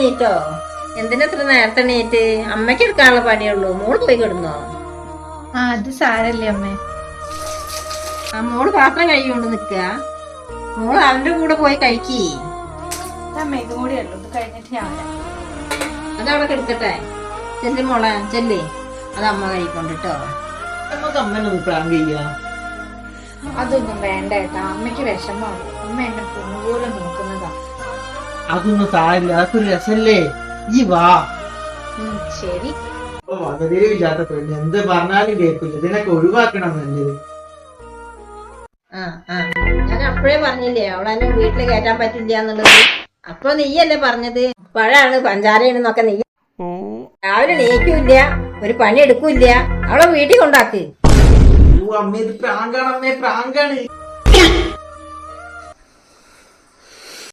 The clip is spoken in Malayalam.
ആ എന്തിനത്ര എന്തിനാ ഇത്ര നേരത്തെ എണീറ്റ്? അമ്മയ്ക്ക് എടുക്കാനുള്ള പണിയുള്ളൂ. മോൾ പോയി കിടന്നോ? ആ അത് സാരല്ലേ അമ്മേ. ആ മോൾ പാത്രം കഴുകിക്കൊണ്ട് നിക്ക മോൾ അവന്റെ കൂടെ പോയി കഴിക്കി. അതവിടെ കിടക്കട്ടെ. ചെല്ലി മോളെ ചെല്ലി. അത് അമ്മ കഴിക്കൊണ്ടിട്ടോ നമുക്ക് അതൊന്നും വേണ്ട കേട്ടോ അമ്മയ്ക്ക് വിഷമം. അമ്മ എന്നെ പൊന്നുപോലെ നോക്കുന്നതാ അതൊന്നും സാരില്ല അതൊക്കെ ഒരു രസല്ലേ? ഈ വാ. ശരി. ഓ വളരെ ഇല്ലാത്ത പെണ്ണ് എന്ത് പറഞ്ഞാലും കേൾക്കില്ല ഇതിനൊക്കെ ഒഴിവാക്കണം നല്ലത് ആ ആ. ഞാൻ അപ്പോഴേ പറഞ്ഞില്ലേ അവളെ വീട്ടിൽ കേറ്റാൻ പറ്റില്ല എന്നുള്ളത്. അപ്പൊ നീയല്ലേ പറഞ്ഞത്? പഴാണ് പഞ്ചാരയാണെന്നൊക്കെ നീ രാവിലെ നീക്കൂല്ല ഒരു പണി എടുക്കൂല്ല. അവളെ വീട്ടിൽ കൊണ്ടാക്ക്. അമ്മ ഇത് പ്രാങ്കാണ് അമ്മേ പ്രാങ്കാണ്.